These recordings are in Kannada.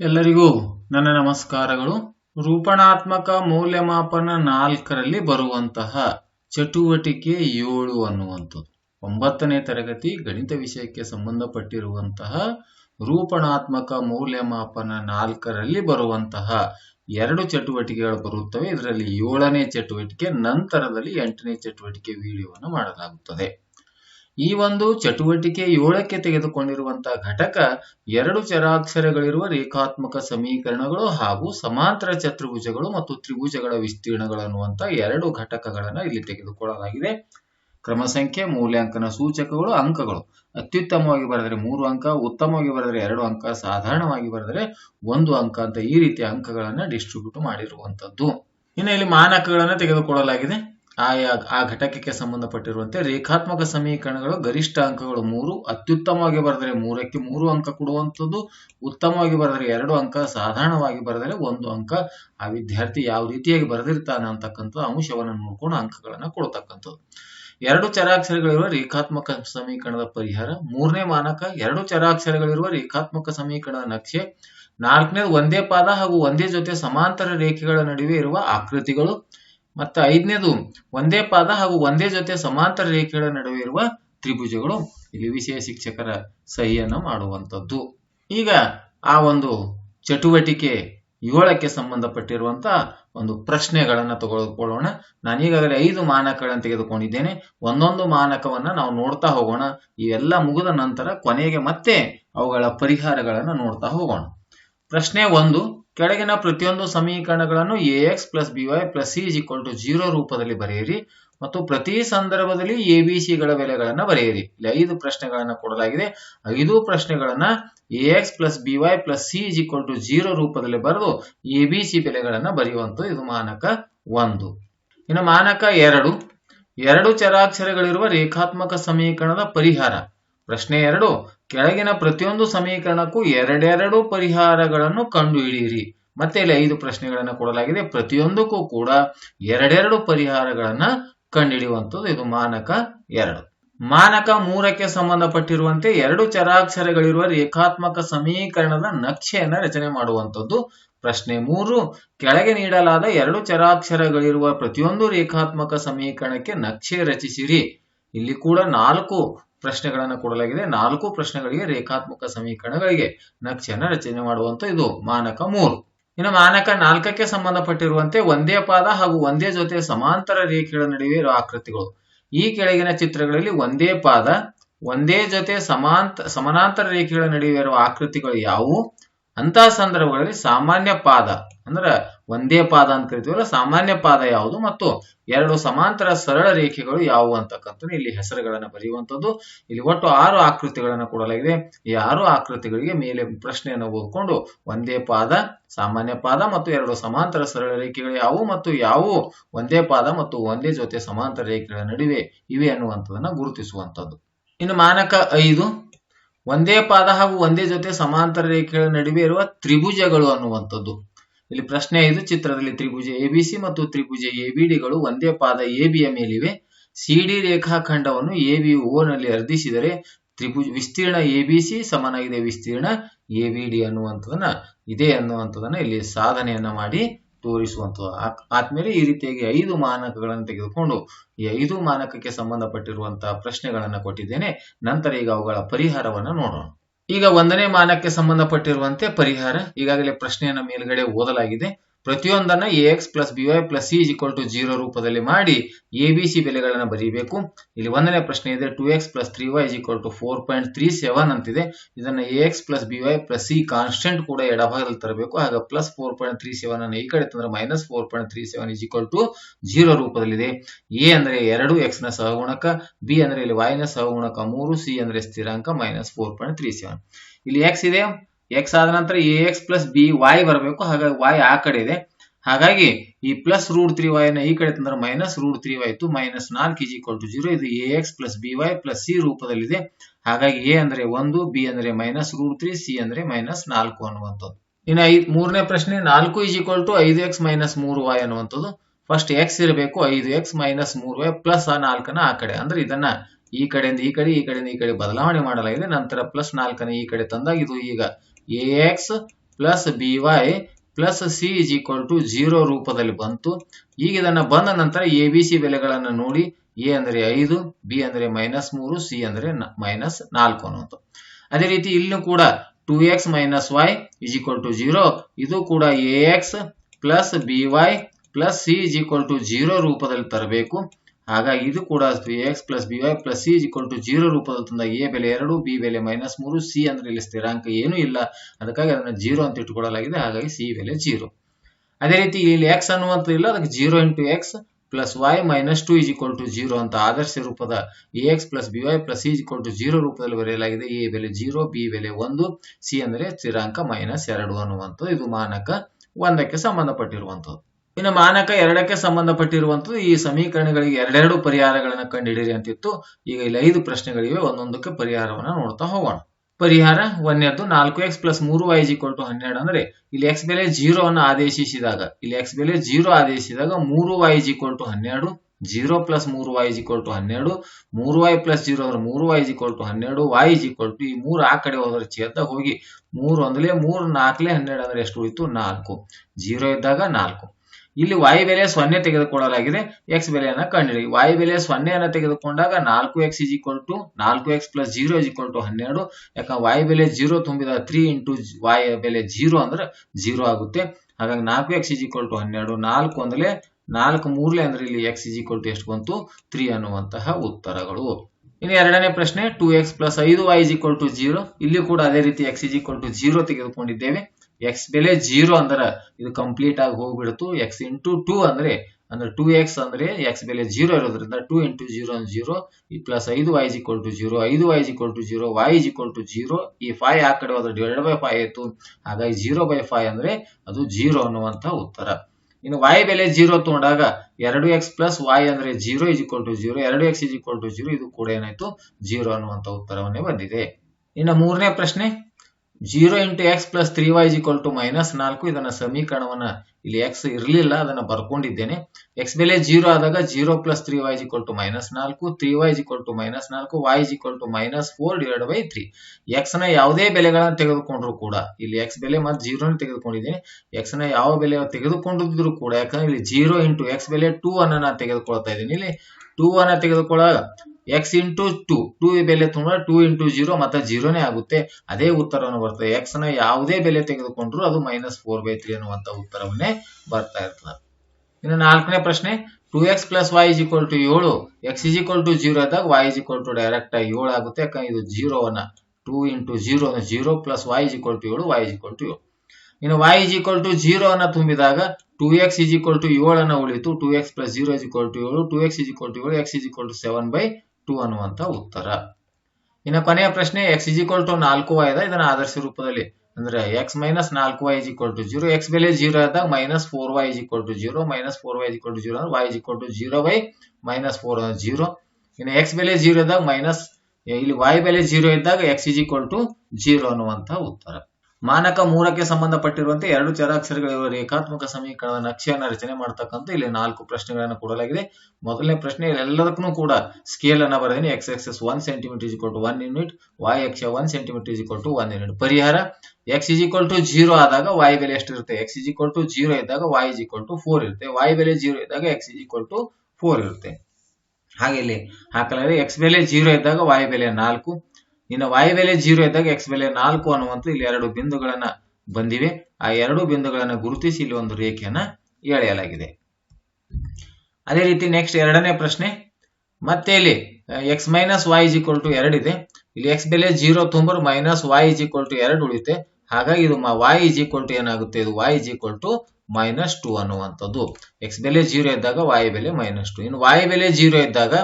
ಎಲ್ಲರಿಗೂ ನನ್ನ ನಮಸ್ಕಾರಗಳು. ರೂಪಣಾತ್ಮಕ ಮೌಲ್ಯಮಾಪನ ನಾಲ್ಕರಲ್ಲಿ ಬರುವಂತಹ ಚಟುವಟಿಕೆ ಏಳು ಅನ್ನುವಂಥದ್ದು. ಒಂಬತ್ತನೇ ತರಗತಿ ಗಣಿತ ವಿಷಯಕ್ಕೆ ಸಂಬಂಧಪಟ್ಟಿರುವಂತಹ ರೂಪಣಾತ್ಮಕ ಮೌಲ್ಯಮಾಪನ ನಾಲ್ಕರಲ್ಲಿ ಬರುವಂತಹ ಎರಡು ಚಟುವಟಿಕೆಗಳು ಬರುತ್ತವೆ. ಇದರಲ್ಲಿ ಏಳನೇ ಚಟುವಟಿಕೆ, ನಂತರದಲ್ಲಿ ಎಂಟನೇ ಚಟುವಟಿಕೆ ವಿಡಿಯೋವನ್ನು ಮಾಡಲಾಗುತ್ತದೆ. ಈ ಒಂದು ಚಟುವಟಿಕೆ ಏಳಕ್ಕೆ ತೆಗೆದುಕೊಂಡಿರುವಂತಹ ಘಟಕ ಎರಡು ಚರಾಕ್ಷರಗಳಿರುವ ರೇಖಾತ್ಮಕ ಸಮೀಕರಣಗಳು ಹಾಗೂ ಸಮಾಂತರ ಚತುರ್ಭುಜಗಳು ಮತ್ತು ತ್ರಿಭುಜಗಳ ವಿಸ್ತೀರ್ಣಗಳು ಅನ್ನುವಂತ ಎರಡು ಘಟಕಗಳನ್ನು ಇಲ್ಲಿ ತೆಗೆದುಕೊಳ್ಳಲಾಗಿದೆ. ಕ್ರಮ ಸಂಖ್ಯೆ, ಮೌಲ್ಯಾಂಕನ ಸೂಚಕಗಳು, ಅಂಕಗಳು. ಅತ್ಯುತ್ತಮವಾಗಿ ಬರೆದರೆ ಮೂರು ಅಂಕ, ಉತ್ತಮವಾಗಿ ಬರೆದರೆ ಎರಡು ಅಂಕ, ಸಾಧಾರಣವಾಗಿ ಬರೆದರೆ ಒಂದು ಅಂಕ ಅಂತ ಈ ರೀತಿಯ ಅಂಕಗಳನ್ನ ಡಿಸ್ಟ್ರಿಬ್ಯೂಟ್ ಮಾಡಿರುವಂತದ್ದು. ಇನ್ನು ಇಲ್ಲಿ ಮಾನಕಗಳನ್ನು ತೆಗೆದುಕೊಳ್ಳಲಾಗಿದೆ. ಆಯಾ, ಆ ಘಟಕಕ್ಕೆ ಸಂಬಂಧಪಟ್ಟಿರುವಂತೆ ರೇಖಾತ್ಮಕ ಸಮೀಕರಣಗಳು ಗರಿಷ್ಠ ಅಂಕಗಳು ಮೂರು, ಅತ್ಯುತ್ತಮವಾಗಿ ಬರೆದರೆ ಮೂರಕ್ಕೆ ಮೂರು ಅಂಕ ಕೊಡುವಂಥದ್ದು, ಉತ್ತಮವಾಗಿ ಬರೆದರೆ ಎರಡು ಅಂಕ, ಸಾಧಾರಣವಾಗಿ ಬರೆದರೆ ಒಂದು ಅಂಕ. ಆ ವಿದ್ಯಾರ್ಥಿ ಯಾವ ರೀತಿಯಾಗಿ ಬರೆದಿರ್ತಾನೆ ಅಂತಕ್ಕಂಥ ಅಂಶವನ್ನು ನೋಡಿಕೊಂಡು ಅಂಕಗಳನ್ನು ಕೊಡತಕ್ಕಂಥದ್ದು. ಎರಡು ಚರಾಕ್ಷರಗಳಿರುವ ರೇಖಾತ್ಮಕ ಸಮೀಕರಣದ ಪರಿಹಾರ, ಮೂರನೇ ಮಾನಕ, ಎರಡು ಚರಾಕ್ಷರಗಳಿರುವ ರೇಖಾತ್ಮಕ ಸಮೀಕರಣದ ನಕ್ಷೆ, ನಾಲ್ಕನೇದು ಒಂದೇ ಪಾದ ಹಾಗೂ ಒಂದೇ ಜೊತೆ ಸಮಾಂತರ ರೇಖೆಗಳ ನಡುವೆ ಇರುವ ಆಕೃತಿಗಳು. ಮತ್ತು ಐದನೇದು, ಒಂದೇ ಪಾದ ಹಾಗೂ ಒಂದೇ ಜೊತೆ ಸಮಾಂತರ ರೇಖೆಗಳ ನಡುವೆ ಇರುವ ತ್ರಿಭುಜಗಳು. ಇಲ್ಲಿ ವಿಷಯ ಶಿಕ್ಷಕರ ಸಹಿಯನ್ನು ಮಾಡುವಂಥದ್ದು. ಈಗ ಆ ಒಂದು ಚಟುವಟಿಕೆ ಏಳಕ್ಕೆ ಸಂಬಂಧಪಟ್ಟಿರುವಂತಹ ಒಂದು ಪ್ರಶ್ನೆಗಳನ್ನ ತೆಗೆದುಕೊಳ್ಳೋಣ ನಾನು ಈಗಾಗಲೇ ಐದು ಮಾನಕಗಳನ್ನು ತೆಗೆದುಕೊಂಡಿದ್ದೇನೆ. ಒಂದೊಂದು ಮಾನಕವನ್ನ ನಾವು ನೋಡ್ತಾ ಹೋಗೋಣ. ಇವೆಲ್ಲ ಮುಗಿದ ನಂತರ ಕೊನೆಗೆ ಮತ್ತೆ ಅವುಗಳ ಪರಿಹಾರಗಳನ್ನ ನೋಡ್ತಾ ಹೋಗೋಣ. ಪ್ರಶ್ನೆ ಒಂದು ಕೆಳಗಿನ ಪ್ರತಿಯೊಂದು ಸಮೀಕರಣಗಳನ್ನು A X plus B Y plus C equal to zero ರೂಪದಲ್ಲಿ ಬರೆಯಿರಿ ಮತ್ತು ಪ್ರತಿ ಸಂದರ್ಭದಲ್ಲಿ ಎ ಬಿ ಸಿಗಳ ಬೆಲೆಗಳನ್ನು ಬರೆಯಿರಿ. ಇಲ್ಲಿ ಐದು ಪ್ರಶ್ನೆಗಳನ್ನು ಕೊಡಲಾಗಿದೆ. ಐದು ಪ್ರಶ್ನೆಗಳನ್ನ A X plus B Y plus C equal to zero ರೂಪದಲ್ಲಿ ಬರೆದು ಎ ಬಿ ಸಿ ಬೆಲೆಗಳನ್ನು ಬರೆಯುವಂಥದ್ದು ಇದು ಮಾನಕ ಒಂದು. ಇನ್ನು ಮಾನಕ ಎರಡು. ಎರಡು ಚರಾಕ್ಷರಗಳಿರುವ ರೇಖಾತ್ಮಕ ಸಮೀಕರಣದ ಪರಿಹಾರ. ಪ್ರಶ್ನೆ ಎರಡು. ಕೆಳಗಿನ ಪ್ರತಿಯೊಂದು ಸಮೀಕರಣಕ್ಕೂ ಎರಡೆರಡು ಪರಿಹಾರಗಳನ್ನು ಕಂಡುಹಿಡಿಯಿರಿ. ಮತ್ತೆ ಇಲ್ಲಿ ಐದು ಪ್ರಶ್ನೆಗಳನ್ನು ಕೊಡಲಾಗಿದೆ. ಪ್ರತಿಯೊಂದಕ್ಕೂ ಕೂಡ ಎರಡೆರಡು ಪರಿಹಾರಗಳನ್ನ ಕಂಡುಹಿಡಿಯುವಂಥದ್ದು ಇದು ಮಾನಕ ಎರಡು. ಮಾನಕ ಮೂರಕ್ಕೆ ಸಂಬಂಧಪಟ್ಟಿರುವಂತೆ ಎರಡು ಚರಾಕ್ಷರಗಳಿರುವ ರೇಖಾತ್ಮಕ ಸಮೀಕರಣದ ನಕ್ಷೆಯನ್ನ ರಚನೆ ಮಾಡುವಂಥದ್ದು. ಪ್ರಶ್ನೆ ಮೂರು, ಕೆಳಗೆ ನೀಡಲಾದ ಎರಡು ಚರಾಕ್ಷರಗಳಿರುವ ಪ್ರತಿಯೊಂದು ರೇಖಾತ್ಮಕ ಸಮೀಕರಣಕ್ಕೆ ನಕ್ಷೆ ರಚಿಸಿರಿ. ಇಲ್ಲಿ ಕೂಡ ನಾಲ್ಕು ಪ್ರಶ್ನೆಗಳನ್ನು ಕೊಡಲಾಗಿದೆ. ನಾಲ್ಕು ಪ್ರಶ್ನೆಗಳಿಗೆ ರೇಖಾತ್ಮಕ ಸಮೀಕರಣಗಳಿಗೆ ನಕ್ಷೆಯನ್ನು ರಚನೆ ಮಾಡುವಂತ ಇದು ಮಾನಕ ಮೂರು. ಇನ್ನು ಮಾನಕ ನಾಲ್ಕಕ್ಕೆ ಸಂಬಂಧಪಟ್ಟಿರುವಂತೆ ಒಂದೇ ಪಾದ ಹಾಗೂ ಒಂದೇ ಜೊತೆ ಸಮಾಂತರ ರೇಖೆಗಳ ನಡುವೆ ಇರುವ ಆಕೃತಿಗಳು. ಈ ಕೆಳಗಿನ ಚಿತ್ರಗಳಲ್ಲಿ ಒಂದೇ ಪಾದ, ಒಂದೇ ಜೊತೆ ಸಮಾಂತ, ಸಮಾನಾಂತರ ರೇಖೆಗಳ ನಡುವೆ ಇರುವ ಆಕೃತಿಗಳು ಯಾವುವು? ಅಂತಹ ಸಂದರ್ಭಗಳಲ್ಲಿ ಸಾಮಾನ್ಯ ಪಾದ, ಅಂದ್ರೆ ಒಂದೇ ಪಾದ ಅಂತ ಕರಿತೀವಲ್ಲ ಸಾಮಾನ್ಯ ಪಾದ ಯಾವುದು ಮತ್ತು ಎರಡು ಸಮಾಂತರ ಸರಳ ರೇಖೆಗಳು ಯಾವುವು ಅಂತಕ್ಕಂಥ ಇಲ್ಲಿ ಹೆಸರುಗಳನ್ನು ಬರೆಯುವಂಥದ್ದು. ಇಲ್ಲಿ ಒಟ್ಟು ಆರು ಆಕೃತಿಗಳನ್ನು ಕೊಡಲಾಗಿದೆ. ಈ ಆರು ಆಕೃತಿಗಳಿಗೆ ಮೇಲೆ ಪ್ರಶ್ನೆಯನ್ನು ಓದ್ಕೊಂಡು ಒಂದೇ ಪಾದ, ಸಾಮಾನ್ಯ ಪಾದ ಮತ್ತು ಎರಡು ಸಮಾಂತರ ಸರಳ ರೇಖೆಗಳು ಯಾವುವು ಮತ್ತು ಯಾವುವು? ಒಂದೇ ಪಾದ ಮತ್ತು ಒಂದೇ ಜೊತೆ ಸಮಾಂತರ ರೇಖೆಗಳ ನಡುವೆ ಇವೆ ಅನ್ನುವಂಥದ್ದನ್ನ ಗುರುತಿಸುವಂಥದ್ದು. ಇನ್ನು ಮಾನಕ ಐದು, ಒಂದೇ ಪಾದ ಹಾಗೂ ಒಂದೇ ಜೊತೆ ಸಮಾಂತರ ರೇಖೆಗಳ ನಡುವೆ ಇರುವ ತ್ರಿಭುಜಗಳು ಅನ್ನುವಂಥದ್ದು. ಇಲ್ಲಿ ಪ್ರಶ್ನೆ ಐದು ಚಿತ್ರದಲ್ಲಿ ತ್ರಿಭುಜ ಎಬಿಸಿ ಮತ್ತು ತ್ರಿಭುಜ ಎಬಿಡಿಗಳು ಒಂದೇ ಪಾದ ಎಬಿಯ ಮೇಲಿವೆ. ಸಿಡಿ ರೇಖಾಖಂಡವನ್ನು ಎಬಿ ಓ ನಲ್ಲಿ ಅರ್ಧಿಸಿದರೆ ತ್ರಿಭುಜ ವಿಸ್ತೀರ್ಣ ಎಬಿಸಿ ಸಮನಾಗಿದೆ ವಿಸ್ತೀರ್ಣ ಎಬಿಡಿ ಅನ್ನುವಂಥದನ್ನ, ಇದೆ ಅನ್ನುವಂಥದನ್ನ ಇಲ್ಲಿ ಸಾಧನೆಯನ್ನ ಮಾಡಿ ತೋರಿಸುವಂಥದ್ದು. ಆದ್ಮೇಲೆ ಈ ರೀತಿಯಾಗಿ ಐದು ಮಾನಕಗಳನ್ನು ತೆಗೆದುಕೊಂಡು ಈ ಐದು ಮಾನಕಕ್ಕೆ ಸಂಬಂಧಪಟ್ಟಿರುವಂತಹ ಪ್ರಶ್ನೆಗಳನ್ನ ಕೊಟ್ಟಿದ್ದೇನೆ. ನಂತರ ಈಗ ಅವುಗಳ ಪರಿಹಾರವನ್ನ ನೋಡೋಣ. ಈಗ ಒಂದನೇ ಮಾನಕ್ಕೆ ಸಂಬಂಧಪಟ್ಟಿರುವಂತೆ ಪರಿಹಾರ ಈಗಾಗಲೇ ಪ್ರಶ್ನೆಯನ್ನ ಮೇಲ್ಗಡೆ ಓದಲಾಗಿದೆ. ಪ್ರತಿಯೊಂದನ್ನ A X plus B Y plus C equal to zero ರೂಪದಲ್ಲಿ ಮಾಡಿ ಎ ಬಿ ಸಿ ಬೆಲೆಗಳನ್ನು ಬರೀಬೇಕು. ಇಲ್ಲಿ ಒಂದನೇ ಪ್ರಶ್ನೆ ಇದೆ. Two X plus three Y equal to four point three seven ಅಂತಿದೆ. ಇದನ್ನ A X plus B Y plus C constant ಕೂಡ ಎಡಭಾಗದಲ್ಲಿ ತರಬೇಕು. ಆಗ plus four point three seven ಅನ್ನು ಈ ಕಡೆ ತಂದ್ರೆ minus four point three seven is equal to zero ರೂಪದಲ್ಲಿದೆ. ಎ ಅಂದರೆ ಎರಡು ಎಕ್ಸ್ನ ಸಹಗುಣಕ ಬಿ ಅಂದರೆ ಇಲ್ಲಿ ವೈ ನ ಸಹಗುಣಕ ಮೂರು ಸಿ ಅಂದರೆ ಸ್ಥಿರಾಂಕ minus four point three seven ಇಲ್ಲಿ ಎಕ್ಸ್ ಇದೆ. ಎಕ್ಸ್ ಆದ ನಂತರ A X plus B Y ಬರಬೇಕು. ಹಾಗಾಗಿ ವೈ ಆ ಕಡೆ ಇದೆ. ಹಾಗಾಗಿ ಈ ಪ್ಲಸ್ ರೂಟ್ ತ್ರೀ ವೈ ನ ಈ ಕಡೆ ತಂದ್ರೆ ಮೈನಸ್ ರೂಟ್ ತ್ರೀ ವೈ ಇತ್ತು. ಮೈನಸ್ ನಾಲ್ಕು ಇಜ್ ಈಕ್ವಲ್ ಟು ಜೀರೋ ಇದು A X plus B Y plus C ರೂಪದಲ್ಲಿದೆ. ಹಾಗಾಗಿ ಎ ಅಂದ್ರೆ ಒಂದು ಬಿ ಅಂದ್ರೆ ಮೈನಸ್ ರೂಟ್ ತ್ರೀ ಸಿ ಅಂದ್ರೆ ಮೈನಸ್ ನಾಲ್ಕು ಅನ್ನುವಂಥದ್ದು. ಇನ್ನು ಐದ್, ಮೂರನೇ ಪ್ರಶ್ನೆ, ನಾಲ್ಕು ಇಜ್ ಈಕ್ವಲ್ ಟು ಐದು ಎಕ್ಸ್ ಮೈನಸ್ ಮೂರು ವೈ ಅನ್ನುವಂಥದ್ದು. ಫಸ್ಟ್ ಎಕ್ಸ್ ಇರಬೇಕು, ಐದು ಎಕ್ಸ್ ಮೈನಸ್ ಮೂರು ವೈ ಪ್ಲಸ್ ಆ ನಾಲ್ಕನ ಆ ಕಡೆ. ಅಂದ್ರೆ ಇದನ್ನ ಈ ಕಡೆಯಿಂದ ಈ ಕಡೆ, ಈ ಕಡೆಯಿಂದ ಈ ಕಡೆ ಬದಲಾವಣೆ ಮಾಡಲಾಗಿದೆ. ನಂತರ ಪ್ಲಸ್ ನಾಲ್ಕನ ಈ ಕಡೆ ತಂದಾಗ ಇದು ಈಗ X plus B Y plus C is equal to zero ರೂಪದಲ್ಲಿ ಬಂತು. ಈಗ ಇದನ್ನ ಬಂದ ನಂತರ ಎ ಬಿ ಸಿ ಬೆಲೆಗಳನ್ನು ನೋಡಿ. ಎ ಅಂದರೆ ಐದು ಬಿ ಅಂದ್ರೆ ಮೈನಸ್ ಮೂರು ಸಿ ಅಂದ್ರೆ ಮೈನಸ್ ನಾಲ್ಕು ಅನ್ನೋದು ಅದೇ ರೀತಿ ಇಲ್ಲೂ ಕೂಡ two X minus Y is equal to zero ಇದು ಕೂಡ A X plus B Y plus C is equal to zero ರೂಪದಲ್ಲಿ ತರಬೇಕು. ಹಾಗಾಗಿ ಇದು ಕೂಡ X plus B Y plus C equal to zero ರೂಪದಲ್ಲಿ ತಂದಾಗ ಎ ಬೆಲೆ ಎರಡು, ಬಿ ಬೆಲೆ ಮೈನಸ್ ಮೂರು, ಸಿ ಅಂದ್ರೆ ಇಲ್ಲಿ ಸ್ಥಿರಾಂಕ ಏನೂ ಇಲ್ಲ. ಅದಕ್ಕಾಗಿ ಅದನ್ನು ಜೀರೋ ಅಂತ ಇಟ್ಟುಕೊಳ್ಳಲಾಗಿದೆ ಹಾಗಾಗಿ ಸಿ ಬೆಲೆ ಜೀರೋ. ಅದೇ ರೀತಿ ಇಲ್ಲಿ ಎಕ್ಸ್ ಅನ್ನುವಂತ ಇಲ್ಲ. ಅದಕ್ಕೆ zero into X plus Y minus two is equal to zero ಅಂತ ಆದರ್ಶ ರೂಪದ A X plus B Y plus C equal to zero ರೂಪದಲ್ಲಿ ಬರೆಯಲಾಗಿದೆ. ಎ ಬೆಲೆ ಜೀರೋ, ಬಿ ಬೆಲೆ ಒಂದು, ಸಿ ಅಂದ್ರೆ ಸ್ಥಿರಾಂಕ ಮೈನಸ್ ಎರಡು ಅನ್ನುವಂಥದ್ದು ಇದು ಮಾನಕ ಒಂದಕ್ಕೆ ಸಂಬಂಧಪಟ್ಟಿರುವಂಥದ್ದು. ಇನ್ನು ಮಾನಕ ಎರಡಕ್ಕೆ ಸಂಬಂಧಪಟ್ಟಿರುವಂತದ್ದು ಈ ಸಮೀಕರಣಗಳಿಗೆ ಎರಡೆರಡು ಪರಿಹಾರಗಳನ್ನು ಕಂಡುಹಿಡಿಯಿರಿ ಅಂತಿತ್ತು. ಈಗ ಇಲ್ಲಿ ಐದು ಪ್ರಶ್ನೆಗಳಿವೆ. ಒಂದೊಂದಕ್ಕೆ ಪರಿಹಾರವನ್ನು ನೋಡ್ತಾ ಹೋಗೋಣ. ಪರಿಹಾರ ಒಂದನೇದ್ದು ನಾಲ್ಕು ಎಕ್ಸ್ ಪ್ಲಸ್ ಮೂರು ವೈ ಈಕ್ವಲ್ ಟು ಹನ್ನೆರಡು ಅಂದ್ರೆ ಇಲ್ಲಿ ಎಕ್ಸ್ ಬೆಲೆ ಜೀರೋ ಅನ್ನು ಆದೇಶಿಸಿದಾಗ, ಇಲ್ಲಿ ಎಕ್ಸ್ ಬೆಲೆ ಜೀರೋ ಆದೇಶಿಸಿದಾಗ ಮೂರು ವೈ ಈಕ್ವಲ್ ಟು ಹನ್ನೆರಡು, ಜೀರೋ ಪ್ಲಸ್ ಮೂರು ವೈ ಈಕ್ವಲ್ ಟು ಹನ್ನೆರಡು, ಮೂರು ವೈ ಪ್ಲಸ್ ಜೀರೋ ಅಂದ್ರೆ ಮೂರು ವೈ ಈಕ್ವಲ್ ಟು ಹನ್ನೆರಡು, ವೈ ಈಕ್ವಲ್ ಟು ಈ ಮೂರು ಆ ಕಡೆ ಹೋದ್ರೆ ಚೇತ ಹೋಗಿ ಮೂರು ಒಂದಲೇ ಮೂರು ನಾಲ್ಕಲೇ ಹನ್ನೆರಡು ಅಂದ್ರೆ ಎಷ್ಟು ಉಳಿತು ನಾಲ್ಕು. ಜೀರೋ ಇದ್ದಾಗ ನಾಲ್ಕು. ಇಲ್ಲಿ y ಬೆಲೆ ಸೊನ್ನೆ ತೆಗೆದುಕೊಳ್ಳಲಾಗಿದೆ ಎಕ್ಸ್ ಬೆಲೆಯನ್ನ ಕಂಡುಹಿಡಿ y ಬೆಲೆ ಸೊನ್ನೆಯನ್ನು ತೆಗೆದುಕೊಂಡಾಗ ನಾಲ್ಕು ಎಕ್ಸ್ ಇಸ್ ಈಕ್ವಲ್ ಟು ನಾಲ್ಕು X plus zero is equal to ಹನ್ನೆರಡು. ಯಾಕಂದ್ರೆ y ಬೆಲೆ ಜೀರೋ ತುಂಬಿದ ತ್ರೀ ಇಂಟು y ಬೆಲೆ ಜೀರೋ ಅಂದ್ರೆ ಜೀರೋ ಆಗುತ್ತೆ. ಹಾಗಾಗಿ ನಾಲ್ಕು ಎಕ್ಸ್ ಇಸ್ ಈಕ್ವಲ್ ಟು ಹನ್ನೆರಡು, ನಾಲ್ಕು ಅಂದ್ರೆ ನಾಲ್ಕು ಮೂರ್ಲೆ ಅಂದ್ರೆ ಇಲ್ಲಿ ಎಕ್ಸ್ ಇಸ್ ಈಕ್ವಲ್ ಟು ಎಷ್ಟು ಬಂತು? ತ್ರೀ ಅನ್ನುವಂತಹ ಉತ್ತರಗಳು. ಇನ್ನು ಎರಡನೇ ಪ್ರಶ್ನೆ ಟೂ ಎಕ್ಸ್ ಪ್ಲಸ್ ಐದು Y is equal to zero ಇಲ್ಲಿ ಕೂಡ ಅದೇ ರೀತಿ X is equal to zero ತೆಗೆದುಕೊಂಡಿದ್ದೇವೆ. ಎಕ್ಸ್ ಬೆಲೆ ಜೀರೋ ಅಂದ್ರೆ ಇದು ಕಂಪ್ಲೀಟ್ ಆಗಿ ಹೋಗ್ಬಿಡ್ತು. ಎಕ್ಸ್ ಇಂಟು ಟೂ ಅಂದ್ರೆ ಅಂದ್ರೆ ಟೂ ಎಕ್ಸ್ ಅಂದ್ರೆ ಎಕ್ಸ್ ಬೆಲೆ ಜೀರೋ ಇರೋದ್ರಿಂದ two into zero zero plus ಐದು ವೈ ಇಕ್ವಲ್ ಟು ಜೀರೋ ಐದು Y equal to zero Y equal to zero ಈ ಫೈ ಆ ಕಡೆ ಹೋದ್ರೆ ಡಿವೈಡ್ ಬೈ ಫೈ ಆಯ್ತು. ಹಾಗಾಗಿ ಜೀರೋ ಬೈ ಫೈವ್ ಅಂದ್ರೆ ಅದು ಜೀರೋ ಅನ್ನುವಂತ ಉತ್ತರ. ಇನ್ನು ವೈ ಬೆಲೆ ಜೀರೋ ತಗೊಂಡಾಗ ಎರಡು ಎಕ್ಸ್ ಪ್ಲಸ್ ವೈ ಅಂದ್ರೆ zero is equal to zero ಎರಡು X is equal to zero ಇದು ಕೂಡ ಏನಾಯ್ತು? ಜೀರೋ ಅನ್ನುವಂತ ಉತ್ತರವನ್ನೇ ಬಂದಿದೆ. ಇನ್ನು ಮೂರನೇ ಪ್ರಶ್ನೆ. Zero into X plus three Y equal to minus ನಾಲ್ಕು. ಇದನ್ನ ಸಮೀಕರಣವನ್ನ ಇಲ್ಲಿ ಎಕ್ಸ್ ಇರಲಿಲ್ಲ, ಅದನ್ನ ಬರ್ಕೊಂಡಿದ್ದೇನೆ. ಎಕ್ಸ್ ಬೆಲೆ ಜೀರೋ ಆದಾಗ zero plus three Y equal to minus ನಾಲ್ಕು. Three Y equal to minus ನಾಲ್ಕು. Y equal to minus four divide by three. ಎಕ್ಸ್ನ ಯಾವುದೇ ಬೆಲೆಗಳನ್ನ ತೆಗೆದುಕೊಂಡ್ರು ಕೂಡ, ಇಲ್ಲಿ ಎಕ್ಸ್ ಬೆಲೆ ಮತ್ತೆ ಜೀರೋನ ತೆಗೆದುಕೊಂಡಿದ್ದೀನಿ. ಎಕ್ಸ್ನ ಯಾವ ಬೆಲೆ ತೆಗೆದುಕೊಂಡಿದ್ರು ಕೂಡ, ಯಾಕಂದ್ರೆ ಇಲ್ಲಿ ಜೀರೋ ಇಂಟು ಎಕ್ಸ್ ಬೆಲೆ ಟೂ ಅನ್ನ ನಾನು ತೆಗೆದುಕೊಳ್ತಾ ಇದ್ದೀನಿ. ಇಲ್ಲಿ ಟೂ ಅನ್ನ ತೆಗೆದುಕೊಳ್ಳಾಗ ಎಕ್ಸ್ ಇಂಟು ಟು ಟೂ ಬೆಲೆ ತುಂಬ ಟೂ ಇಂಟು ಜೀರೋ ಮತ್ತೆ ಜೀರೋನೇ ಆಗುತ್ತೆ ಅದೇ ಉತ್ತರವನ್ನು ಬರ್ತದೆ ಎಕ್ಸ್ನ ಯಾವುದೇ ಬೆಲೆ ತೆಗೆದುಕೊಂಡ್ರು ಅದು ಮೈನಸ್ ಫೋರ್ ಬೈ ತ್ರೀ ಅನ್ನುವಂತ ಉತ್ತರವನ್ನೇ ಬರ್ತಾ ಇರ್ತದೆ ಇನ್ನು ನಾಲ್ಕನೇ ಪ್ರಶ್ನೆ two X plus Y is equal to ಏಳು X is equal to zero ಇದ್ದಾಗ Y is equal to direct ಆಗಿ ಏಳು ಆಗುತ್ತೆ ಯಾಕಂದ್ರೆ ಇದು ಜೀರೋವನ್ನ two into zero zero plus Y is equal to ಏಳು ವೈ ಇಸ್ ಈಕ್ವಲ್ ಟು ಏಳು ಇನ್ನು Y is equal to zero ಅನ್ನ ತುಂಬಿದಾಗ two X is equal to ಏಳನ್ನ ಉಳಿತು two X plus zero is equal to ಏಳು two X is equal to ಏಳು x is equal to seven by two ಅನ್ನುವಂತ ಉತ್ತರ. ಇನ್ನು ಕೊನೆಯ ಪ್ರಶ್ನೆ ಎಕ್ಸ್ ಇಸ್ ಈಕ್ವಲ್ ಟು ನಾಲ್ಕು ವೈ ಇದೆ ಇದನ್ನ ಆದರ್ಶ ರೂಪದಲ್ಲಿ, ಅಂದ್ರೆ ಎಕ್ಸ್ ಮೈನಸ್ ನಾಲ್ಕು y is equal to zero x ಬೆಲೆ ಜೀರೋ ಆದಾಗ minus four y is equal to zero minus four y is equal to zero ಅಂದ್ರೆ y is to zero y minus four zero ಇನ್ನು ಎಕ್ಸ್ ಬೆಲೆ ಜೀರೋ ಇದ್ದಾಗ ಮೈನಸ್ ಇಲ್ಲಿ ವೈ ಬೆಲೆ ಜೀರೋ ಇದ್ದಾಗ x is equal to zero ಅನ್ನುವಂತ ಉತ್ತರ. ಮಾನಕ ಮೂರಕ್ಕೆ ಸಂಬಂಧಪಟ್ಟಿರುವಂತೆ ಎರಡು ಚರಾಕ್ಷರಗಳಿರುವ ರೇಖಾತ್ಮಕ ಸಮೀಕರಣದ ನಕ್ಷೆಯನ್ನು ರಚನೆ ಮಾಡ್ತಕ್ಕಂಥ ಇಲ್ಲಿ ನಾಲ್ಕು ಪ್ರಶ್ನೆಗಳನ್ನು ಕೊಡಲಾಗಿದೆ. ಮೊದಲನೇ ಪ್ರಶ್ನೆ ಎಲ್ಲದಕ್ಕೂ ಕೂಡ ಸ್ಕೇಲ್ ಅನ್ನ ಬರೆದಿನಿ. X axis one centimetre is to one unit y x one centimetre is to one unit ಪರಿಹಾರ ಎಕ್ಸ್ ಇಸ್ ಟು ಜೀರೋ ಆದಾಗ ವೈ ಬೆಲೆ ಎಷ್ಟಿರುತ್ತೆ? ಎಕ್ಸ್ ಇಸ್ ಟು ಜೀರೋ ಇದ್ದಾಗ ವೈ ಇಸ್ ಟು ಫೋರ್ ಇರುತ್ತೆ. ವೈ ಬೆಲೆ ಜೀರೋ ಇದ್ದಾಗ ಎಕ್ಸ್ ಇಸ್ ಟು ಫೋರ್ ಇರುತ್ತೆ. ಹಾಗೆ ಇಲ್ಲಿ ಹಾಕಲಾಗಿದೆ. ಎಕ್ಸ್ ಬೆಲೆ ಜೀರೋ ಇದ್ದಾಗ ವೈ ಬೆಲೆ ನಾಲ್ಕು. ಇನ್ನು y ಬೆಲೆ ಜೀರೋ ಇದ್ದಾಗ ಎಕ್ಸ್ ಬೆಲೆ ನಾಲ್ಕು ಅನ್ನುವಂತ ಇಲ್ಲಿ ಎರಡು ಬಿಂದುಗಳನ್ನ ಬಂದಿವೆ. ಆ ಎರಡು ಬಿಂದುಗಳನ್ನ ಗುರುತಿಸಿ ಇಲ್ಲಿ ಒಂದು ರೇಖೆಯನ್ನ ಎಳೆಯಲಾಗಿದೆ. ಅದೇ ರೀತಿ ನೆಕ್ಸ್ಟ್ ಎರಡನೇ ಪ್ರಶ್ನೆ. ಮತ್ತೆ ಇಲ್ಲಿ x minus y is equal to ಎರಡು ಇದೆ. ಇಲ್ಲಿ ಎಕ್ಸ್ ಬೆಲೆ zero ತುಂಬರ್ minus y is equal to ಎರಡು ಉಳಿಯುತ್ತೆ. ಹಾಗಾಗಿ ಇದು ವೈ ಇಸ್ ಈಕ್ವಲ್ ಟು ಏನಾಗುತ್ತೆ? ಇದು y is equal to minus two ಅನ್ನುವಂಥದ್ದು. ಎಕ್ಸ್ ಬೆಲೆ ಜೀರೋ ಇದ್ದಾಗ y ಬೆಲೆ ಮೈನಸ್ ಟು. ಇನ್ನು y ಬೆಲೆ ಜೀರೋ ಇದ್ದಾಗ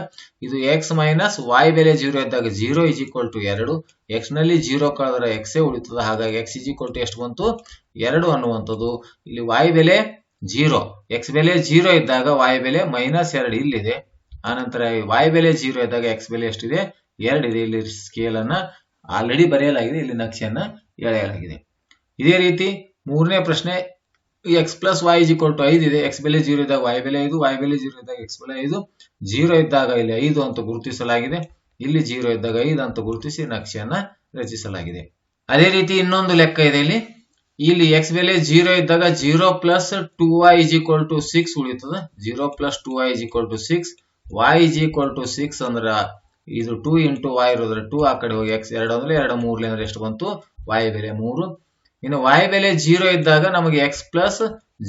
ಇದು ಎಕ್ಸ್ ಮೈನಸ್ y ಬೆಲೆ ಜೀರೋ ಇದ್ದಾಗ ಜೀರೋ ಇಸ್ ಈಕ್ವಲ್ ಟು ಎರಡು. ಎಕ್ಸ್ನಲ್ಲಿ ಜೀರೋ ಕಳೆದ್ರೆ ಎಕ್ಸೇ ಉಳಿತದ. ಹಾಗಾಗಿ ಎಕ್ಸ್ ಇಸ್ ಈಕ್ವಲ್ ಟು ಎಷ್ಟು ಬಂತು? ಎರಡು ಅನ್ನುವಂಥದ್ದು. ಇಲ್ಲಿ y ಬೆಲೆ ಜೀರೋ ಎಕ್ಸ್ ಬೆಲೆ ಜೀರೋ ಇದ್ದಾಗ y ಬೆಲೆ ಮೈನಸ್ ಎರಡು ಇಲ್ಲಿದೆ. ಆನಂತರ y ಬೆಲೆ ಜೀರೋ ಇದ್ದಾಗ ಎಕ್ಸ್ ಬೆಲೆ ಎಷ್ಟಿದೆ? ಇದೆ. ಇಲ್ಲಿ ಸ್ಕೇಲ್ ಅನ್ನ ಆಲ್ರೆಡಿ ಬರೆಯಲಾಗಿದೆ. ಇಲ್ಲಿ ನಕ್ಷೆಯನ್ನ ಎಳೆಯಲಾಗಿದೆ. ಇದೇ ರೀತಿ ಮೂರನೇ ಪ್ರಶ್ನೆ x plus y is equal to ಐದು ಇದೆ. ಎಕ್ಸ್ ಬೆಲೆ ಜೀರೋ ಇದ್ದಾಗ ವೈ ಬೆಲೆ ಐದು ವೈ ಬೆಲೆ ಜೀರೋ ಇದ್ದಾಗ ಎಕ್ಸ್ ಬೆಲೆ ಐದು. ಜೀರೋ ಇದ್ದಾಗ ಇಲ್ಲಿ ಐದು ಅಂತ ಗುರುತಿಸಲಾಗಿದೆ. ಇಲ್ಲಿ ಜೀರೋ ಇದ್ದಾಗ ಐದು ಅಂತ ಗುರುತಿಸಿ ನಕ್ಷೆಯನ್ನ ರಚಿಸಲಾಗಿದೆ. ಅದೇ ರೀತಿ ಇನ್ನೊಂದು ಲೆಕ್ಕ ಇದೆ ಇಲ್ಲಿ. ಇಲ್ಲಿ ಎಕ್ಸ್ ಬೆಲೆ ಜೀರೋ ಇದ್ದಾಗ zero plus two y is equal to six ಉಳಿತದ zero plus two y is equal to six y is equal to six ಅಂದ್ರ ಇದು ಟೂ ಇಂಟು ವೈ ಇರೋದ್ರೆ ಟೂ ಆ ಕಡೆ ಹೋಗಿ ಎಕ್ಸ್ ಎರಡು ಅಂದ್ರೆ ಎರಡು ಮೂರ್ಲಿ ಅಂದ್ರೆ ಎಷ್ಟು ಬಂತು? ವೈ ಬೆಲೆ ಮೂರು. ಇನ್ನು ವೈ ಬೆಲೆ ಜೀರೋ ಇದ್ದಾಗ ನಮಗೆ ಎಕ್ಸ್ ಪ್ಲಸ್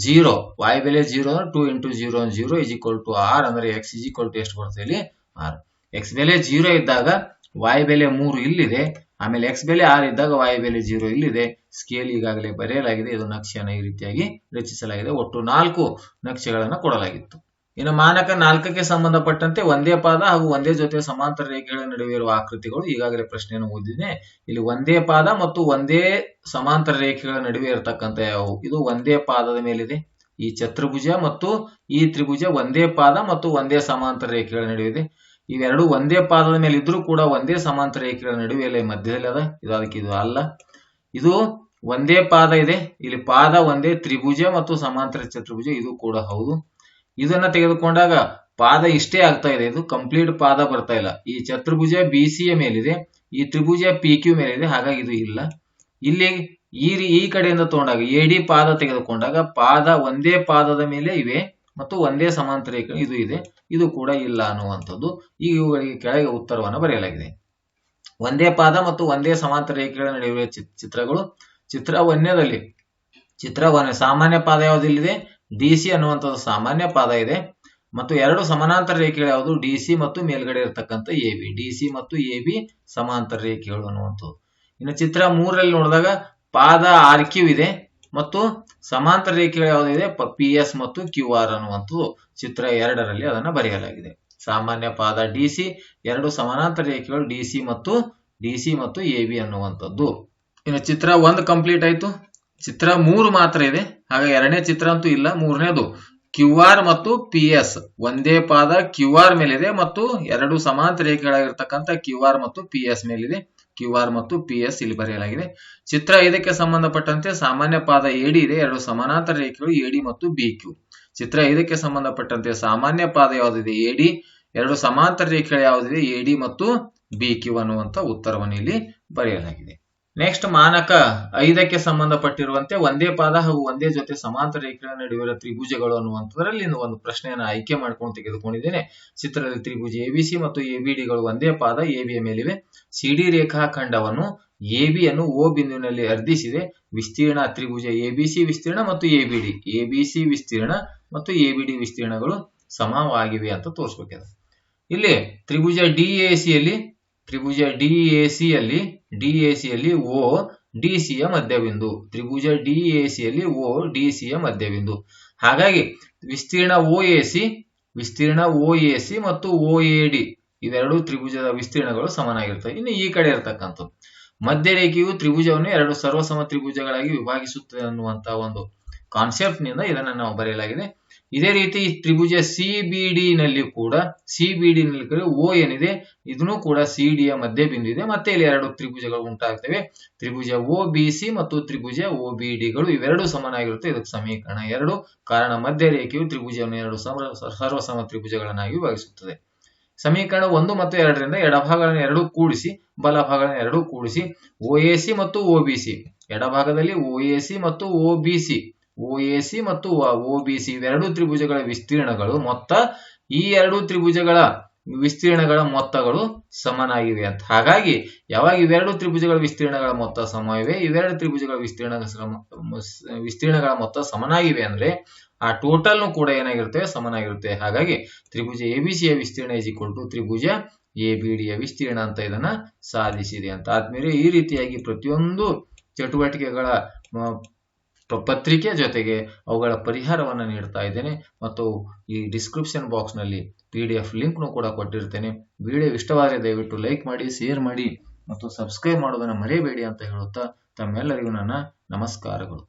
ಜೀರೋ ವೈ ಬೆಲೆ ಜೀರೋ ಅಂದ್ರೆ two into zero zero is equal to R ಅಂದ್ರೆ ಎಕ್ಸ್ ಇಸ್ ಈಕ್ವಲ್ ಟು ಎಷ್ಟು ಬರ್ತದೆ ಇಲ್ಲಿ? ಆರ್ ಎಕ್ಸ್ ಬೆಲೆ ಜೀರೋ ಇದ್ದಾಗ ವೈ ಬೆಲೆ ಮೂರು ಇಲ್ಲಿದೆ, ಆಮೇಲೆ ಎಕ್ಸ್ ಬೆಲೆ ಆರ್ ಇದ್ದಾಗ ವೈ ಬೆಲೆ ಜೀರೋ ಇಲ್ಲಿದೆ. ಸ್ಕೇಲ್ ಈಗಾಗಲೇ ಬರೆಯಲಾಗಿದೆ ಇದು ನಕ್ಷೆಯನ್ನು ಈ ರೀತಿಯಾಗಿ ರಚಿಸಲಾಗಿದೆ. ಒಟ್ಟು ನಾಲ್ಕು ನಕ್ಷೆಗಳನ್ನು ಕೊಡಲಾಗಿತ್ತು. ಇನ್ನು ಮಾನಕ ನಾಲ್ಕಕ್ಕೆ ಸಂಬಂಧಪಟ್ಟಂತೆ ಒಂದೇ ಪಾದ ಹಾಗೂ ಒಂದೇ ಜೊತೆ ಸಮಾಂತರ ರೇಖೆಗಳ ನಡುವೆ ಇರುವ ಆಕೃತಿಗಳು ಈಗಾಗಲೇ ಪ್ರಶ್ನೆಯನ್ನು ಓದಿದೆ ಇಲ್ಲಿ ಒಂದೇ ಪಾದ ಮತ್ತು ಒಂದೇ ಸಮಾಂತರ ರೇಖೆಗಳ ನಡುವೆ ಇರತಕ್ಕಂತ ಯಾವುವು ಇದು ಒಂದೇ ಪಾದದ ಮೇಲಿದೆ. ಈ ಚತುರ್ಭುಜ ಮತ್ತು ಈ ತ್ರಿಭುಜ ಒಂದೇ ಪಾದ ಮತ್ತು ಒಂದೇ ಸಮಾಂತರ ರೇಖೆಗಳ ನಡುವೆ ಇದೆ. ಇವೆರಡು ಒಂದೇ ಪಾದದ ಮೇಲೆ ಇದ್ರೂ ಕೂಡ ಒಂದೇ ಸಮಾಂತರ ರೇಖೆಗಳ ನಡುವೆ ಅಲ್ಲೇ ಮಧ್ಯದಲ್ಲಿ ಅದ. ಇದು ಅದಕ್ಕೆ ಇದು ಅಲ್ಲ. ಇದು ಒಂದೇ ಪಾದ ಇದೆ. ಇಲ್ಲಿ ಪಾದ ಒಂದೇ ತ್ರಿಭುಜ ಮತ್ತು ಸಮಾಂತರ ಚತುರ್ಭುಜ. ಇದು ಕೂಡ ಹೌದು. ಇದನ್ನ ತೆಗೆದುಕೊಂಡಾಗ ಪಾದ ಇಷ್ಟೇ ಆಗ್ತಾ ಇದೆ. ಇದು ಕಂಪ್ಲೀಟ್ ಪಾದ ಬರ್ತಾ ಇಲ್ಲ. ಈ ಚತುರ್ಭುಜ ಬಿ ಸಿ ಯ ಮೇಲಿದೆ. ಈ ತ್ರಿಭುಜ ಪಿ ಕ್ಯೂ ಮೇಲಿದೆ. ಹಾಗಾಗಿ ಇದು ಇಲ್ಲ. ಇಲ್ಲಿ ಈ ಈ ಕಡೆಯಿಂದ ತಗೊಂಡಾಗ ಎ ಡಿ ಪಾದ ತೆಗೆದುಕೊಂಡಾಗ ಪಾದ ಒಂದೇ ಪಾದದ ಮೇಲೆ ಇವೆ ಮತ್ತು ಒಂದೇ ಸಮಾಂತರ ಇದು ಇದೆ. ಇದು ಕೂಡ ಇಲ್ಲ ಅನ್ನುವಂಥದ್ದು. ಈಗ ಇವುಗಳಿಗೆ ಕೆಳಗೆ ಉತ್ತರವನ್ನು ಬರೆಯಲಾಗಿದೆ. ಒಂದೇ ಪಾದ ಮತ್ತು ಒಂದೇ ಸಮಾಂತರ ರೇಖೆಗಳ ನಡೆಯುವ ಚಿತ್ರಗಳು. ಚಿತ್ರ ಒಂದನೇದಲ್ಲಿ ಚಿತ್ರ ಒಂದೇ ಸಾಮಾನ್ಯ ಪಾದ ಯಾವುದು ಇಲ್ಲಿದೆ? ಡಿ ಸಿ ಸಾಮಾನ್ಯ ಪಾದ ಇದೆ. ಮತ್ತು ಎರಡು ಸಮಾನಾಂತರ ರೇಖೆಗಳು ಯಾವುದು? ಡಿ ಸಿ ಮತ್ತು ಮೇಲ್ಗಡೆ ಇರತಕ್ಕಂಥ ಎ ಬಿ. ಡಿ ಮತ್ತು ಎ ಬಿ ಸಮಾಂತರ ರೇಖೆಗಳು ಅನ್ನುವಂಥದ್ದು. ಇನ್ನು ಚಿತ್ರ ಮೂರರಲ್ಲಿ ನೋಡಿದಾಗ ಪಾದ ಆರ್ ಕ್ಯೂ ಇದೆ. ಮತ್ತು ಸಮಾಂತರ ರೇಖೆಗಳು ಯಾವುದಿದೆ ಪಿ, ಎಸ್ ಮತ್ತು ಕ್ಯೂ ಆರ್ ಅನ್ನುವಂಥದ್ದು ಚಿತ್ರ ಎರಡರಲ್ಲಿ ಅದನ್ನು ಬರೆಯಲಾಗಿದೆ. ಸಾಮಾನ್ಯ ಪಾದ ಡಿ ಸಿ, ಎರಡು ಸಮಾನಾಂತರ ರೇಖೆಗಳು ಡಿ ಸಿ ಮತ್ತು, ಡಿ ಸಿ ಮತ್ತು ಎ ಬಿ ಅನ್ನುವಂಥದ್ದು. ಇನ್ನು ಚಿತ್ರ ಒಂದು ಕಂಪ್ಲೀಟ್ ಆಯ್ತು. ಚಿತ್ರ ಮೂರು ಮಾತ್ರ ಇದೆ. ಹಾಗೆ ಎರಡನೇ ಚಿತ್ರ ಅಂತೂ ಇಲ್ಲ, ಮೂರನೇದು ಕ್ಯೂ ಆರ್ ಮತ್ತು ಪಿ ಎಸ್. ಒಂದೇ ಪಾದ ಕ್ಯೂ ಆರ್ ಮೇಲಿದೆ ಮತ್ತು ಎರಡು ಸಮಾಂತರ ರೇಖೆಗಳಾಗಿರ್ತಕ್ಕಂಥ ಕ್ಯೂ ಆರ್ ಮತ್ತು ಪಿ ಎಸ್ ಮೇಲಿದೆ. ಕ್ಯೂ ಆರ್ ಮತ್ತು ಪಿ ಎಸ್ ಇಲ್ಲಿ ಬರೆಯಲಾಗಿದೆ. ಚಿತ್ರ ಐದಕ್ಕೆ ಸಂಬಂಧಪಟ್ಟಂತೆ ಸಾಮಾನ್ಯ ಪಾದ ಎಡಿ ಇದೆ, ಎರಡು ಸಮಾನಾಂತರ ರೇಖೆಗಳು ಎಡಿ ಮತ್ತು ಬಿ ಕ್ಯೂ. ಚಿತ್ರ ಐದಕ್ಕೆ ಸಂಬಂಧಪಟ್ಟಂತೆ ಸಾಮಾನ್ಯ ಪಾದ ಯಾವುದಿದೆ? ಎಡಿ ಎರಡು ಸಮಾಂತರ ರೇಖೆಗಳು ಯಾವುದಿದೆ? ಎಡಿ ಮತ್ತು ಬಿ ಕ್ಯೂ ಅನ್ನುವಂತ ಉತ್ತರವನ್ನು ಇಲ್ಲಿ ಬರೆಯಲಾಗಿದೆ. ನೆಕ್ಸ್ಟ್ ಮಾನಕ ಐದಕ್ಕೆ ಸಂಬಂಧಪಟ್ಟಿರುವಂತೆ ಒಂದೇ ಪಾದ ಹಾಗೂ ಒಂದೇ ಜೊತೆ ಸಮಾಂತರ ರೇಖೆಗಳ ನಡುವಿನ ತ್ರಿಭುಜಗಳು ಅನ್ನುವಂಥದ್ರಲ್ಲಿ ಒಂದು ಪ್ರಶ್ನೆಯನ್ನು ಆಯ್ಕೆ ಮಾಡ್ಕೊಂಡು ತೆಗೆದುಕೊಂಡಿದ್ದೇನೆ. ಚಿತ್ರದಲ್ಲಿ ತ್ರಿಭುಜ ಎಬಿಸಿ ಮತ್ತು ಎಬಿಡಿಗಳು ಒಂದೇ ಪಾದ ಎಬಿಯ ಮೇಲಿವೆ. ಸಿಡಿ ರೇಖಾಖಂಡವನ್ನು ಎಬಿ ಅನ್ನು ಓ ಬಿಂದುವಿನಲ್ಲಿ ಅರ್ಧಿಸಿದೆ. ವಿಸ್ತೀರ್ಣ ತ್ರಿಭುಜ ಎಬಿಸಿ ವಿಸ್ತೀರ್ಣ ಮತ್ತು ಎಬಿಡಿ ಎಬಿಸಿ ವಿಸ್ತೀರ್ಣ ಮತ್ತು ಎಬಿಡಿ ವಿಸ್ತೀರ್ಣಗಳು ಸಮವಾಗಿವೆ ಅಂತ ತೋರಿಸ್ಬೇಕಿದೆ. ಇಲ್ಲಿ ತ್ರಿಭುಜ ಡಿಎಸಿಯಲ್ಲಿ ತ್ರಿಭುಜ ಡಿಎಸಿಯಲ್ಲಿ ಡಿಎಸಿಯಲ್ಲಿ ಓ, ಡಿಸಿಯ ಮಧ್ಯಬಿಂದು ತ್ರಿಭುಜ ಡಿಎಸಿಯಲ್ಲಿ ಓ, ಡಿಸಿಯ ಮಧ್ಯಬಿಂದು ಹಾಗಾಗಿ ವಿಸ್ತೀರ್ಣ ಓ ಸಿ ವಿಸ್ತೀರ್ಣ ಓ ಸಿ ಮತ್ತು ಓ ಎ ಡಿ ಇವೆರಡು ತ್ರಿಭುಜದ ವಿಸ್ತೀರ್ಣಗಳು ಸಮನಾಗಿರ್ತವೆ. ಇನ್ನು ಈ ಕಡೆ ಇರತಕ್ಕಂಥದ್ದು. ಮಧ್ಯರೇಖೆಯು ತ್ರಿಭುಜವನ್ನು ಎರಡು ಸರ್ವಸಮ ತ್ರಿಭುಜಗಳಾಗಿ ವಿಭಾಗಿಸುತ್ತದೆ ಅನ್ನುವಂತಹ ಒಂದು ಕಾನ್ಸೆಪ್ಟ್ನಿಂದ ಇದನ್ನು ನಾವು ಬರೆಯಲಾಗಿದೆ. ಇದೇ ರೀತಿ ತ್ರಿಭುಜ ಸಿ ಬಿ ಡಿ ನಲ್ಲಿ ಕೂಡ ಸಿ ಬಿ ಡಿ ನಲ್ಲಿ ಓ ಏನಿದೆ, ಇದನ್ನು ಕೂಡ ಸಿ ಡಿ ಯ ಮಧ್ಯ ಬಿಂದು ಇದೆ ಮತ್ತೆ ಇಲ್ಲಿ ಎರಡು ತ್ರಿಭುಜಗಳು ಉಂಟಾಗ್ತವೆ. ತ್ರಿಭುಜ ಓ ಸಿ ಮತ್ತು ತ್ರಿಭುಜ ಓ ಬಿ ಇವೆರಡು ಸಮನಾಗಿರುತ್ತೆ. ಇದಕ್ಕೆ ಸಮೀಕರಣ ಎರಡು. ಕಾರಣ ಮಧ್ಯ ರೇಖೆಯು ತ್ರಿಭುಜವನ್ನು ಎರಡು ಸಮ, ಸರ್ವಸಮ ತ್ರಿಭುಜಗಳನ್ನಾಗಿ ವಿಭಾಗಿಸುತ್ತದೆ. ಸಮೀಕರಣ ಒಂದು ಮತ್ತು ಎರಡರಿಂದ ಎಡಭಾಗಗಳನ್ನು ಎರಡು ಕೂಡಿಸಿ, ಬಲಭಾಗಗಳನ್ನು ಎರಡು ಕೂಡಿಸಿ ಓ ಮತ್ತು ಬಿ ಸಿ ಎಡಭಾಗದಲ್ಲಿ ಓ ಎ ಮತ್ತು B C O A C ಮತ್ತು ಒಬಿಸಿ ಬಿ ಇವೆರಡು ತ್ರಿಭುಜಗಳ ವಿಸ್ತೀರ್ಣಗಳು ಮೊತ್ತ ಈ ಎರಡು ತ್ರಿಭುಜಗಳ ವಿಸ್ತೀರ್ಣಗಳ ಮೊತ್ತಗಳು ಸಮನಾಗಿವೆ ಅಂತ. ಹಾಗಾಗಿ ಯಾವಾಗ ಇವೆರಡು ತ್ರಿಭುಜಗಳ ವಿಸ್ತೀರ್ಣಗಳ ಮೊತ್ತ ಸಮ ಇವೆ ಇವೆರಡು ತ್ರಿಭುಜಗಳ ವಿಸ್ತೀರ್ಣ ವಿಸ್ತೀರ್ಣಗಳ ಮೊತ್ತ ಸಮನಾಗಿವೆ ಅಂದ್ರೆ ಆ ಟೋಟಲ್ ಕೂಡ ಏನಾಗಿರುತ್ತೆ? ಸಮನಾಗಿರುತ್ತೆ. ಹಾಗಾಗಿ ತ್ರಿಭುಜ ಎಬಿಸಿಯ ವಿಸ್ತೀರ್ಣ ಇಸ್ ಈಕ್ವಲ್ ಟು ತ್ರಿಭುಜ ಎ ಬಿ ಡಿಯ ವಿಸ್ತೀರ್ಣ ಅಂತ ಇದನ್ನ ಸಾಧಿಸಿದೆ ಅಂತ. ಆದ್ಮೇಲೆ ಈ ರೀತಿಯಾಗಿ ಪ್ರತಿಯೊಂದು ಚಟುವಟಿಕೆಗಳ ಪತ್ರಿಕೆ ಜೊತೆಗೆ ಅವುಗಳ ಪರಿಹಾರವನ್ನು ನೀಡ್ತಾ ಇದ್ದೇನೆ. ಮತ್ತು ಈ ಡಿಸ್ಕ್ರಿಪ್ಷನ್ ಬಾಕ್ಸ್ನಲ್ಲಿ ಪಿ ಡಿ ಎಫ್ ಲಿಂಕ್ನು ಕೂಡ ಕೊಟ್ಟಿರ್ತೇನೆ. ವಿಡಿಯೋ ಇಷ್ಟವಾದರೆ ದಯವಿಟ್ಟು ಲೈಕ್ ಮಾಡಿ ಶೇರ್ ಮಾಡಿ, ಮತ್ತು ಸಬ್ಸ್ಕ್ರೈಬ್ ಮಾಡೋದನ್ನು ಮರೆಯಬೇಡಿ ಅಂತ ಹೇಳುತ್ತಾ ತಮ್ಮೆಲ್ಲರಿಗೂ ನನ್ನ ನಮಸ್ಕಾರಗಳು.